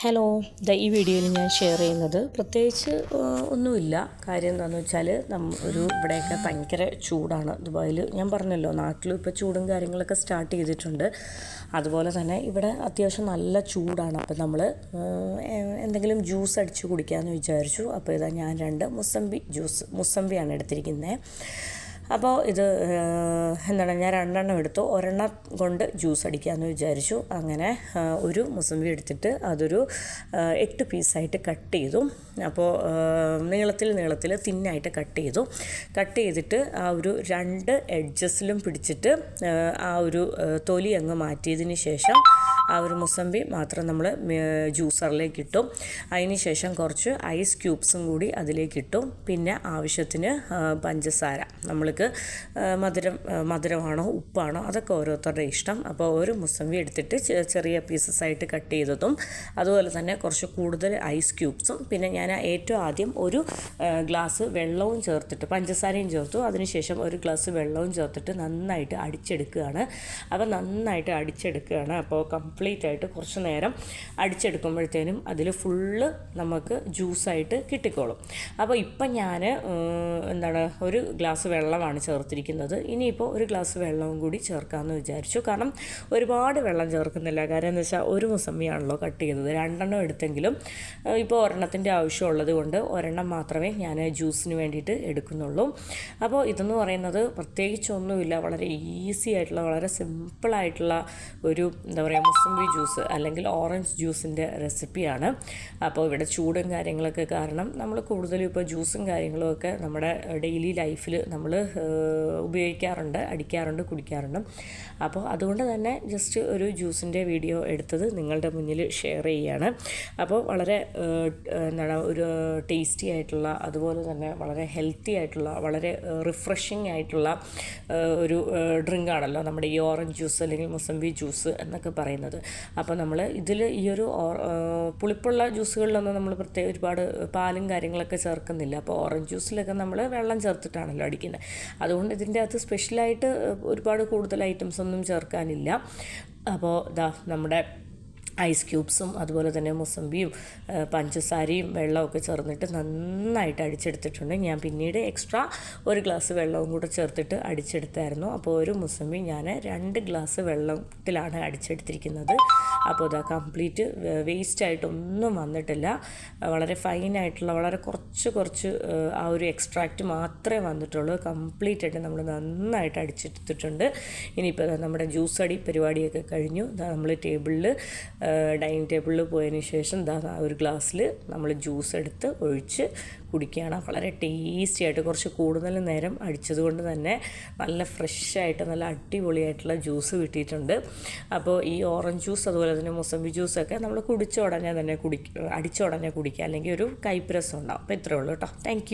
Hello the ഈ വീഡിയോയിൽ ഞാൻ ഷെയർ ചെയ്യുന്നത്. പ്രത്യേകിച്ച് ഒന്നുമില്ല. കാര്യം എന്താണെന്ന് വെച്ചാൽ നമ്മ ഒരു ഇവിടെയൊക്കെ ഭയങ്കര ചൂടാണ് ദുബായിൽ ഞാൻ പറഞ്ഞല്ലോ നാട്ടിലും ഇപ്പോൾ ചൂടും കാര്യങ്ങളൊക്കെ സ്റ്റാർട്ട് ചെയ്തിട്ടുണ്ട്. അതുപോലെ തന്നെ ഇവിടെ അത്യാവശ്യം നല്ല ചൂടാണ്. അപ്പോൾ നമ്മൾ എന്തെങ്കിലും ജ്യൂസ് അടിച്ച് കുടിക്കാമെന്ന് വിചാരിച്ചു. അപ്പോൾ ഇതാ ഞാൻ രണ്ട് മുസംബി ജ്യൂസ് മുസംബിയാണ് എടുത്തിരിക്കുന്നത് അപ്പോൾ ഇത് എന്താണ് ഞാൻ രണ്ടെണ്ണം എടുത്തു. ഒരെണ്ണം കൊണ്ട് ജ്യൂസ് അടിക്കാമെന്ന് വിചാരിച്ചു. അങ്ങനെ ഒരു മുസമ്പി എടുത്തിട്ട് അതൊരു എട്ട് പീസായിട്ട് കട്ട് ചെയ്തു. അപ്പോൾ നീളത്തിൽ നീളത്തിൽ തിന്നായിട്ട് കട്ട് ചെയ്തു. കട്ട് ചെയ്തിട്ട് ആ ഒരു രണ്ട് എഡ്ജസിലും പിടിച്ചിട്ട് ആ, ഒരു തൊലി അങ്ങ് മാറ്റിയതിന് ശേഷം ആ ഒരു മുസമ്പി മാത്രം നമ്മൾ ജ്യൂസറിലേക്ക് ഇട്ടും. അതിന് ശേഷം കുറച്ച് ഐസ് ക്യൂബ്സും കൂടി അതിലേക്ക് ഇട്ടും. പിന്നെ ആവശ്യത്തിന് പഞ്ചസാര. നമ്മൾക്ക് മധുരം മധുരമാണോ ഉപ്പാണോ അതൊക്കെ ഓരോരുത്തരുടെ ഇഷ്ടം. അപ്പോൾ ഒരു മുസമ്പി എടുത്തിട്ട് ചെറിയ പീസസ് ആയിട്ട് കട്ട് ചെയ്തതും അതുപോലെ തന്നെ കുറച്ച് കൂടുതൽ ഐസ് ക്യൂബ്സും പിന്നെ ഞാൻ ഏറ്റവും ആദ്യം ഒരു ഗ്ലാസ് വെള്ളവും ചേർത്തിട്ട് പഞ്ചസാരയും ചേർത്തു. അതിനുശേഷം ഒരു ഗ്ലാസ് വെള്ളവും ചേർത്തിട്ട് നന്നായിട്ട് അടിച്ചെടുക്കുകയാണ്. അപ്പോൾ നന്നായിട്ട് അടിച്ചെടുക്കുകയാണ്. അപ്പോൾ കംപ്ലീറ്റ് ആയിട്ട് കുറച്ച് നേരം അടിച്ചെടുക്കുമ്പോഴത്തേനും അതിൽ ഫുള്ള് നമുക്ക് ജ്യൂസായിട്ട് കിട്ടിക്കോളും. അപ്പോൾ ഇപ്പം ഞാൻ എന്താണ് ഒരു ഗ്ലാസ് വെള്ളമാണ് ചേർത്തിരിക്കുന്നത്. ഇനിയിപ്പോൾ ഒരു ഗ്ലാസ് വെള്ളവും കൂടി ചേർക്കാമെന്ന് വിചാരിച്ചു. കാരണം ഒരുപാട് വെള്ളം ചേർക്കുന്നില്ല. കാര്യം എന്ന് വെച്ചാൽ ഒരു മുസമ്മിയാണല്ലോ കട്ട് ചെയ്തത് രണ്ടെണ്ണം എടുത്തെങ്കിലും ഇപ്പോൾ ഒരെണ്ണത്തിന്റെ ആവശ്യമുള്ളത് കൊണ്ട് ഒരെണ്ണം മാത്രമേ ഞാൻ ജ്യൂസിന് വേണ്ടിയിട്ട് എടുക്കുന്നുള്ളൂ. അപ്പോൾ ഇതെന്ന് പറയുന്നത് പ്രത്യേകിച്ചൊന്നുമില്ല. വളരെ ഈസി ആയിട്ടുള്ള വളരെ സിമ്പിളായിട്ടുള്ള ഒരു എന്താ പറയുക മുസമ്പി ജ്യൂസ് അല്ലെങ്കിൽ ഓറഞ്ച് ജ്യൂസിന്റെ റെസിപ്പിയാണ്. അപ്പോൾ ഇവിടെ ചൂടും കാര്യങ്ങളൊക്കെ കാരണം നമ്മൾ കൂടുതലും ഇപ്പോൾ ജ്യൂസും കാര്യങ്ങളും ഒക്കെ നമ്മുടെ ഡെയിലി ലൈഫിൽ നമ്മൾ ഉപയോഗിക്കാറുണ്ട് അടിക്കാറുണ്ട് കുടിക്കാറുണ്ട്. അപ്പോൾ അതുകൊണ്ട് തന്നെ ജസ്റ്റ് ഒരു ജ്യൂസിന്റെ വീഡിയോ എടുത്തത് നിങ്ങളുടെ മുന്നിൽ ഷെയർ ചെയ്യുകയാണ്. അപ്പോൾ വളരെ എന്താണ് ഒരു ടേസ്റ്റി ആയിട്ടുള്ള അതുപോലെ തന്നെ വളരെ ഹെൽത്തി ആയിട്ടുള്ള വളരെ റിഫ്രഷിംഗ് ആയിട്ടുള്ള ഒരു ഡ്രിങ്ക് ആണല്ലോ നമ്മുടെ ഈ ഓറഞ്ച് ജ്യൂസ് അല്ലെങ്കിൽ മുസമ്പി ജ്യൂസ് എന്നൊക്കെ പറയുന്നത്. അപ്പോൾ നമ്മൾ ഇതിൽ ഈ ഒരു പുളിപ്പുള്ള ജ്യൂസുകളിലൊന്നും നമ്മൾ പ്രത്യേക ഒരുപാട് പാലും കാര്യങ്ങളൊക്കെ ചേർക്കുന്നില്ല. അപ്പോൾ ഓറഞ്ച് ജ്യൂസിലൊക്കെ നമ്മൾ വെള്ളം ചേർത്തിട്ടാണല്ലോ അടിക്കുന്നത് അതുകൊണ്ട് ഇതിന്റെ അകത്ത് സ്പെഷ്യലായിട്ട് ഒരുപാട് കൂടുതൽ ഐറ്റംസ് ഒന്നും ചേർക്കാനില്ല. അപ്പോൾ ഇതാ നമ്മുടെ ഐസ് ക്യൂബ്സും അതുപോലെ തന്നെ മുസമ്പിയും പഞ്ചസാരയും വെള്ളമൊക്കെ ചേർന്നിട്ട് നന്നായിട്ട് അടിച്ചെടുത്തിട്ടുണ്ട്. ഞാൻ പിന്നീട് എക്സ്ട്രാ ഒരു ഗ്ലാസ് വെള്ളവും കൂടെ ചേർത്തിട്ട് അടിച്ചെടുത്തായിരുന്നു. അപ്പോൾ ഒരു മുസമ്പി ഞാൻ രണ്ട് ഗ്ലാസ് വെള്ളത്തിലാണ് അടിച്ചെടുത്തിരിക്കുന്നത്. അപ്പോൾ ഇതാ കംപ്ലീറ്റ് വേസ്റ്റ് ആയിട്ടൊന്നും വന്നിട്ടില്ല. വളരെ ഫൈനായിട്ടുള്ള വളരെ കുറച്ച് കുറച്ച് ആ, ഒരു എക്സ്ട്രാക്റ്റ് മാത്രമേ വന്നിട്ടുള്ളൂ. കംപ്ലീറ്റ് ആയിട്ട് നമ്മൾ നന്നായിട്ട് അടിച്ചെടുത്തിട്ടുണ്ട്. ഇനിയിപ്പോൾ നമ്മുടെ ജ്യൂസ് അടി പരിപാടിയൊക്കെ കഴിഞ്ഞു. നമ്മൾ ടേബിളിൽ ഡൈനിങ് ടേബിളിൽ പോയതിന് ശേഷം ദാ ഒരു ഗ്ലാസ്സിൽ നമ്മൾ ജ്യൂസ് എടുത്ത് ഒഴിച്ച് കുടിക്കുകയാണ്. വളരെ ടേസ്റ്റി ആയിട്ട് കുറച്ച് കൂടുതൽ നേരം അടിച്ചത് കൊണ്ട് തന്നെ നല്ല ഫ്രഷ് ആയിട്ട് നല്ല അടിപൊളിയായിട്ടുള്ള ജ്യൂസ് കിട്ടിയിട്ടുണ്ട്. അപ്പോൾ ഈ ഓറഞ്ച് ജ്യൂസ് അതുപോലെ തന്നെ മുസമ്പി ജ്യൂസൊക്കെ നമ്മൾ കുടിച്ച തന്നെ കുടി അടിച്ച കുടിക്കുക. അല്ലെങ്കിൽ ഒരു കൈപ്രസം രസം ഉണ്ടാവും. അപ്പോൾ ഇത്രയേ ഉള്ളൂ കേട്ടോ. താങ്ക്